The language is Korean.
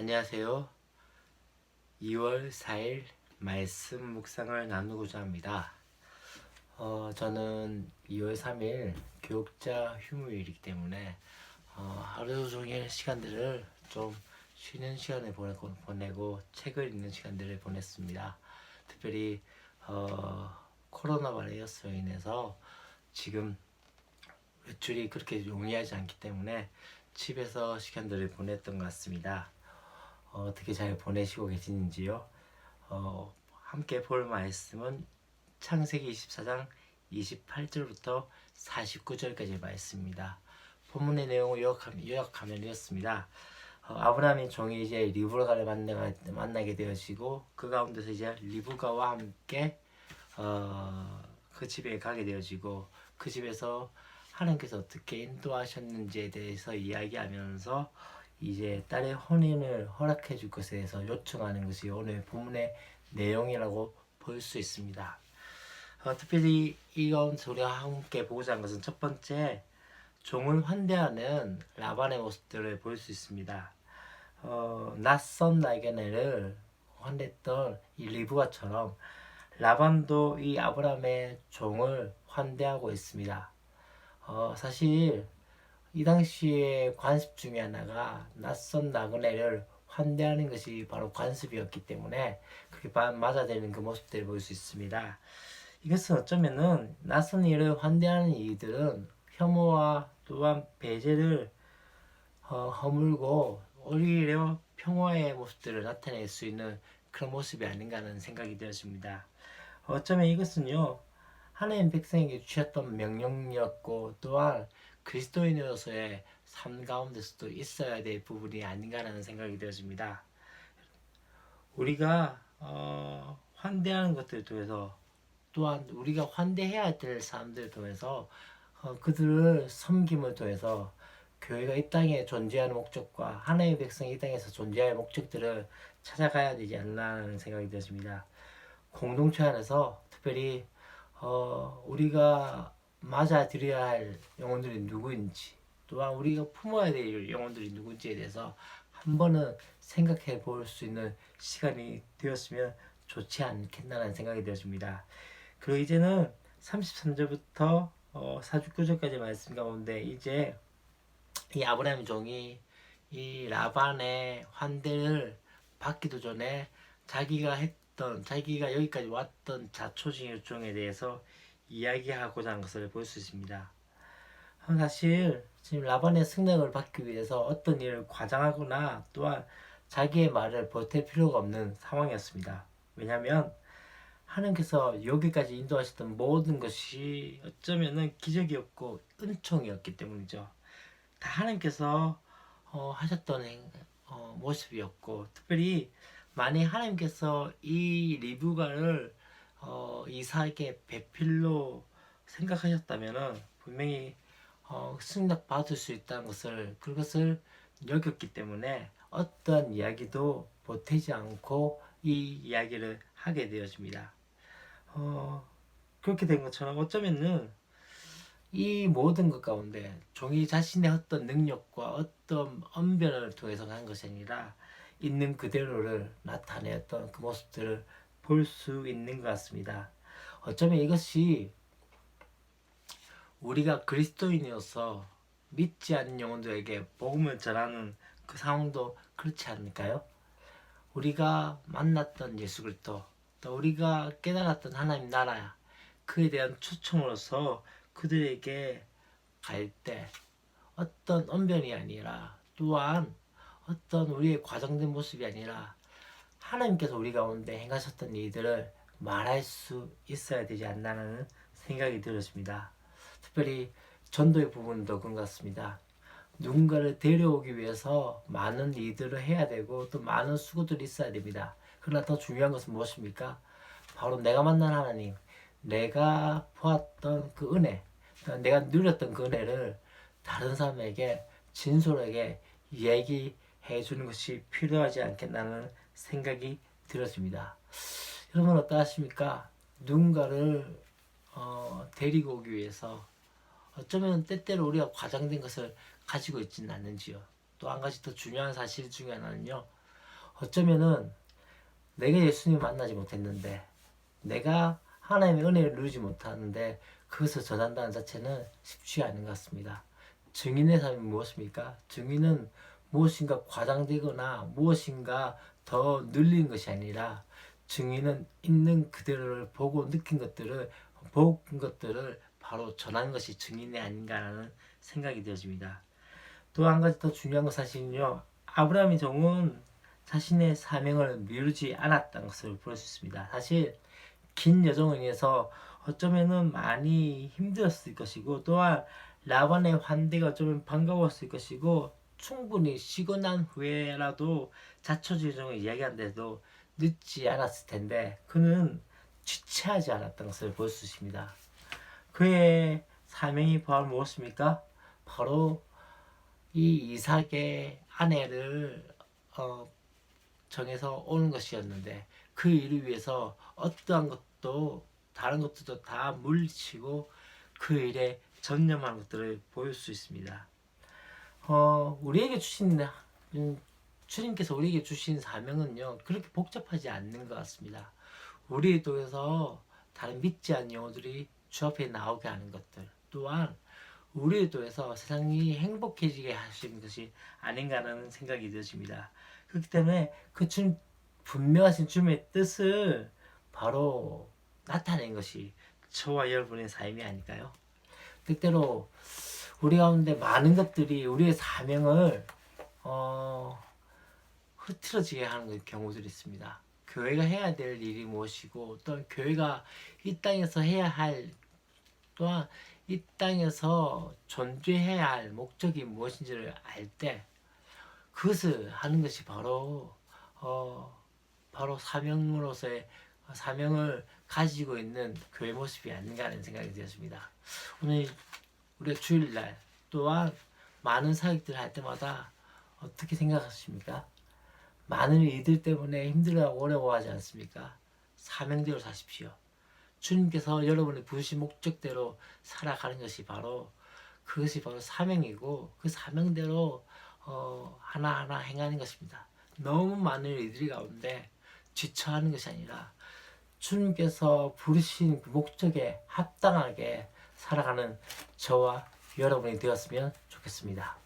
안녕하세요. 2월 4일 말씀 묵상을 나누고자 합니다. 어, 저는 2월 3일 교육자 휴무일이기 때문에 어, 하루 종일 시간들을 좀 쉬는 시간을 보내고, 보내고 책을 읽는 시간들을 보냈습니다. 특별히 어, 코로나 바이러스로 인해서 지금 외출이 그렇게 용이하지 않기 때문에 집에서 시간들을 보냈던 것 같습니다. 어, 어떻게 잘 보내시고 계시는지요? 어, 함께 볼 말씀은 창세기 24장 28절부터 49절까지의 말씀입니다. 본문의 내용을 요약하면, 이렇습니다. 어, 아브라함의 종이 이제 리브가를 만나가, 만나게 되어지고 그 가운데서 이제 리브가와 함께 어, 그 집에 가게 되어지고 그 집에서 하나님께서 어떻게 인도하셨는지에 대해서 이야기하면서 이제 딸의 혼인을 허락해 줄 것에 대해서 요청하는 것이 오늘 본문의 내용이라고 볼 수 있습니다. 어, 특별히 이건 우리가 함께 보고자 한 것은 첫 번째 종을 환대하는 라반의 모습들을 볼 수 있습니다. 어, 낯선 날개네를 환대했던 이 리브가처럼 라반도 이 아브라함의 종을 환대하고 있습니다. 어, 사실 이 당시의 관습 중에 하나가 낯선 나그네를 환대하는 것이 바로 관습이었기 때문에 그게 맞아되는 그 모습들을 볼 수 있습니다. 이것은 어쩌면은 낯선 일을 환대하는 이들은 혐오와 또한 배제를 어, 허물고 오히려 평화의 모습들을 나타낼 수 있는 그런 모습이 아닌가 하는 생각이 되었습니다. 어쩌면 이것은요 하나님 백성에게 주셨던 명령이었고 또한 그리스도인으로서의 삶 가운데서도 있어야 될 부분이 아닌가라는 생각이 되어집니다. 우리가 어, 환대하는 것들을 통해서 또한 우리가 환대해야 될 사람들을 통해서 어, 그들을 섬김을 통해서 교회가 이 땅에 존재하는 목적과 하나님의 백성이 이 땅에서 존재할 목적들을 찾아가야 되지 않나라는 생각이 되었습니다. 공동체 안에서 특별히 어, 우리가 맞아들여야 할 영혼들이 누구인지 또한 우리가 품어야 될 영혼들이 누군지에 대해서 한 번은 생각해 볼 수 있는 시간이 되었으면 좋지 않겠나라는 생각이 되어집니다. 그리고 이제는 33절부터 어, 49절까지 말씀 가운데 이제 이 아브라함 종이 이 라반의 환대를 받기도 전에 자기가 했던 자기가 여기까지 왔던 자초지종에 대해서 이야기하고자 한 것을 볼 수 있습니다. 사실 지금 라반의 승낙을 받기 위해서 어떤 일을 과장하거나 또한 자기의 말을 보탤 필요가 없는 상황이었습니다. 왜냐하면 하나님께서 여기까지 인도하셨던 모든 것이 어쩌면은 기적이었고 은총이었기 때문이죠. 다 하나님께서 어, 하셨던 행, 어, 모습이었고 특별히 만약 하나님께서 이 리브가를 어, 이사에게 배필로 생각하셨다면은 분명히 어, 승낙 받을 수 있다는 것을 그것을 여겼기 때문에 어떤 이야기도 보태지 않고 이 이야기를 하게 되어집니다. 어, 그렇게 된 것처럼 어쩌면은 이 모든 것 가운데 종이 자신의 어떤 능력과 어떤 언변을 통해서 한 것이 아니라 있는 그대로를 나타내었던 그 모습들을 볼 수 있는 것 같습니다. 어쩌면 이것이 우리가 그리스도인이어서 믿지 않는 영혼들에게 복음을 전하는 그 상황도 그렇지 않을까요? 우리가 만났던 예수 그리스도 또 우리가 깨달았던 하나님 나라 그에 대한 초청으로서 그들에게 갈 때 어떤 언변이 아니라 또한 어떤 우리의 과정된 모습이 아니라 하나님께서 우리 가운데 행하셨던 일들을 말할 수 있어야 되지 않나는 생각이 들었습니다. 특별히 전도의 부분도 그런 것 같습니다. 누군가를 데려오기 위해서 많은 일들을 해야 되고 또 많은 수고들이 있어야 됩니다. 그러나 더 중요한 것은 무엇입니까? 바로 내가 만난 하나님, 내가 보았던 그 은혜, 내가 누렸던 그 은혜를 다른 사람에게 진솔하게 얘기해 주는 것이 필요하지 않겠나는 생각이 들었습니다. 여러분 어떠하십니까? 누군가를 어, 데리고 오기 위해서 어쩌면 때때로 우리가 과장된 것을 가지고 있지는 않는지요. 또 한 가지 더 중요한 사실 중에 하나는요. 어쩌면은 내가 예수님 만나지 못했는데 내가 하나님의 은혜를 누리지 못하는데 그것을 전한다는 자체는 쉽지 않은 것 같습니다. 증인의 삶이 무엇입니까? 증인은 무엇인가 과장되거나 무엇인가 더 늘린 것이 아니라 증인은 있는 그대로를 보고 느낀 것들을 본 것들을 바로 전하는 것이 증인이 아닌가라는 생각이 되어집니다. 또 한 가지 더 중요한 건 사실은요. 아브라함의 종은 자신의 사명을 미루지 않았다는 것을 볼 수 있습니다. 사실 긴 여정을 위해서 어쩌면은 많이 힘들었을 것이고 또한 라반의 환대가 어쩌면 반가웠을 것이고 충분히 쉬고 난 후에라도 자초지종을 이야기하는데도 늦지 않았을 텐데 그는 지체하지 않았던 것을 볼 수 있습니다. 그의 사명이 바로 무엇입니까? 바로 이 이삭의 아내를 어, 정해서 오는 것이었는데 그 일을 위해서 어떠한 것도 다른 것들도 다 물리치고 그 일에 전념하는 것들을 보일 수 있습니다. 어, 우리에게 주신 음, 주님께서 우리에게 주신 사명은요 그렇게 복잡하지 않는 것 같습니다. 우리 또에서 다른 믿지 않는 영혼들이 주 앞에 나오게 하는 것들 또한 우리 또에서 세상이 행복해지게 하시는 것이 아닌가라는 생각이 드십니다. 그렇기 때문에 그 주님 분명하신 주님의 뜻을 바로 나타낸 것이 저와 여러분의 삶이 아닐까요? 때때로 우리 가운데 많은 것들이 우리의 사명을 어, 흐트러지게 하는 경우들이 있습니다. 교회가 해야 될 일이 무엇이고 또한 교회가 이 땅에서 해야 할 또한 이 땅에서 존재해야 할 목적이 무엇인지를 알 때 그것을 하는 것이 바로 어, 바로 사명으로서의 사명을 가지고 있는 교회 모습이 아닌가 하는 생각이 되었습니다. 오늘 우리가 주일날 또한 많은 사역들을 할 때마다 어떻게 생각하십니까? 많은 이들 때문에 힘들어하고 어려워하지 않습니까? 사명대로 사십시오. 주님께서 여러분의 부르신 목적대로 살아가는 것이 바로 그것이 바로 사명이고 그 사명대로 어, 하나하나 행하는 것입니다. 너무 많은 이들이 가운데 지쳐하는 것이 아니라 주님께서 부르신 그 목적에 합당하게 살아가는 저와 여러분이 되었으면 좋겠습니다.